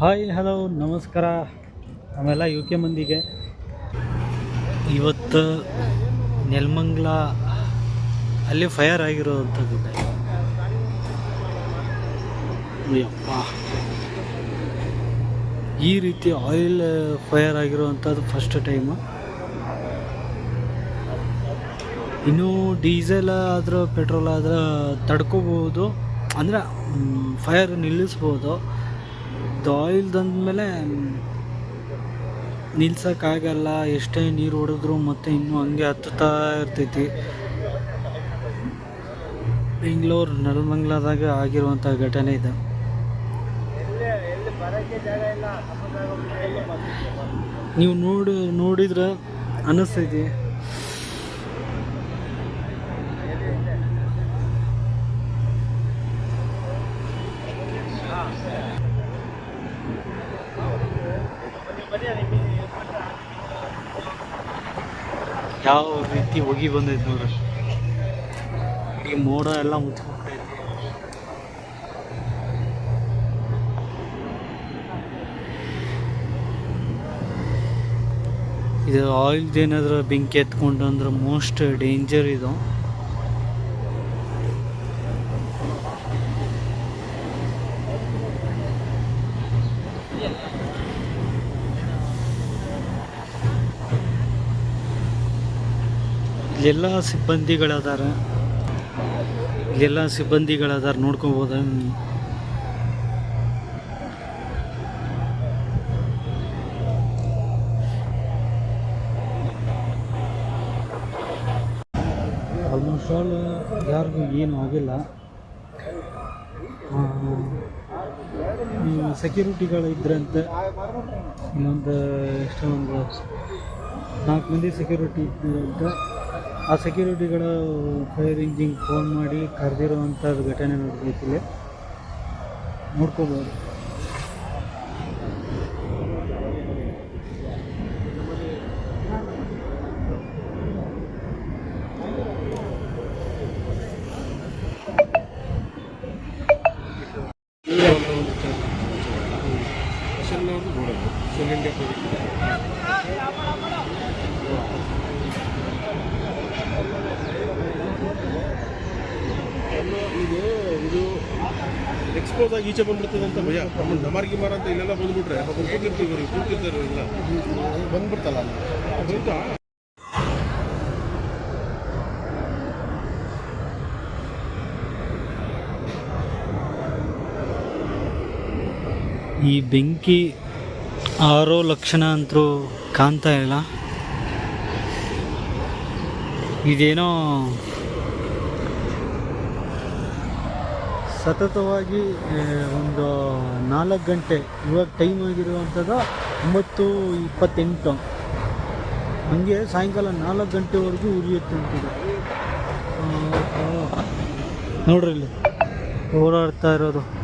Hi, hello, ನಮಸ್ಕಾರ. ನಮ್ಮೆಲ್ಲ U K ಮಂದಿಗೆ. ಇವತ್ತು ನೆಲ್ಮಂಗ್ಲ ಅಲ್ಲಿ ಫೈರ್ ಆಗಿರೋವಂಥದ್ದು ಯಪ್ಪ. ಈ ರೀತಿ ಆಯಿಲ್ ಫೈರ್ ಆಗಿರೋವಂಥದ್ದು ಫಸ್ಟ್ ಟೈಮು ಇನ್ನು ಡೀಸೆಲ್ ಆದರೂ ಪೆಟ್ರೋಲ್ ಆದ್ರೆ ತಡ್ಕೋಬೋದು ಅಂದರೆ ಫೈರ್ ನಿಲ್ಲಿಸ್ಬೋದು. ಇದು ಮೇಲೆ ನಿಲ್ಸೋಕ್ಕಾಗಲ್ಲ, ಎಷ್ಟೇ ನೀರು ಹೊಡೆದ್ರು ಮತ್ತೆ ಇನ್ನೂ ಹಂಗೆ ಹತ್ತುತ್ತಾ ಇರ್ತೈತಿ. ಬೆಂಗಳೂರು ನೆಲಮಂಗ್ಲದಾಗ ಆಗಿರುವಂಥ ಘಟನೆ ಇದೆ. ನೀವು ನೋಡಿ, ನೋಡಿದ್ರೆ ಅನ್ನಿಸ್ತೈತಿ ಯಾವ ರೀತಿ ಹೋಗಿ ಬಂದೈತೆ ನೋಡ್ರಿ? ಈ ಮೋಡ ಎಲ್ಲ ಮುಚ್ಚಿಬಿಟ್ಟೈತೆ ಇದು. ಆಯಿಲ್ದೇನಾದ್ರೂ ಬೆಂಕಿ ಎತ್ಕೊಂಡು ಅಂದ್ರೆ ಮೋಸ್ಟ್ ಡೇಂಜರ್ ಇದು. ಇಲ್ಲೆಲ್ಲ ಸಿಬ್ಬಂದಿಗಳದಾರ. ಎಲ್ಲ ಸಿಬ್ಬಂದಿಗಳದಾರ ನೋಡ್ಕೊಬೋದ ಆಲ್ಮೋಸ್ಟ್ ಆಲ್ ಯಾರಿಗೂ ಏನು ಆಗಿಲ್ಲ. ಸೆಕ್ಯೂರಿಟಿಗಳು ಇದ್ರಂತೆ ಇನ್ನೊಂದು ಎಷ್ಟೊಂದು ನಾಲ್ಕು ಮಂದಿ ಸೆಕ್ಯೂರಿಟಿ ಇದ್ರಂತೆ ಆ ಸೆಕ್ಯೂರಿಟಿಗಳು ಫೈರ್ ಇಂಜಿನ್ ಫೋನ್ ಮಾಡಿ ಕರೆದಿರುವಂಥದ್ದು ಘಟನೆ ಇಲ್ಲಿ. ನೋಡ್ಕೋಬೋದು. ಇದು ಇದು ಎಕ್ಸ್ಪೋಸ್ ಆಗಿ ಈಚೆ ಬಂದ್ಬಿಡ್ತದೆ ಅಂತ ಭಯ. ನಮ್ಮ ಡಮಾರ್ ಗಿಮಾರ್ ಅಂತ ಇಲ್ಲೆಲ್ಲ ಬಂದ್ಬಿಟ್ರೆ ಕೂತಿರ್ತೀವಿ ಕೂತಿರ್ತಾರೆ ಇಲ್ಲ ಬಂದ್ಬಿಡ್ತಲ್ಲ ಹೌದಾ ಈ ಬೆಂಕಿ ಆರೋ ಲಕ್ಷಣ ಅಂತೂ ಕಾಣ್ತಾ ಇಲ್ಲ. ಇದೇನೋ ಸತತವಾಗಿ ಒಂದು ನಾಲ್ಕು ಗಂಟೆ ಇವಾಗ ಟೈಮ್ ಆಗಿರುವಂಥದ್ದು ಒಂಬತ್ತು ಇಪ್ಪತ್ತೆಂಟು. ಹಂಗೆ ಸಾಯಂಕಾಲ ನಾಲ್ಕು ಗಂಟೆವರೆಗೂ ಉರಿಯುತ್ತೆ ಅಂತಿದೆ. ನೋಡ್ರಿ ಇಲ್ಲಿ. ಓಡಾಡ್ತಾ ಇರೋದು.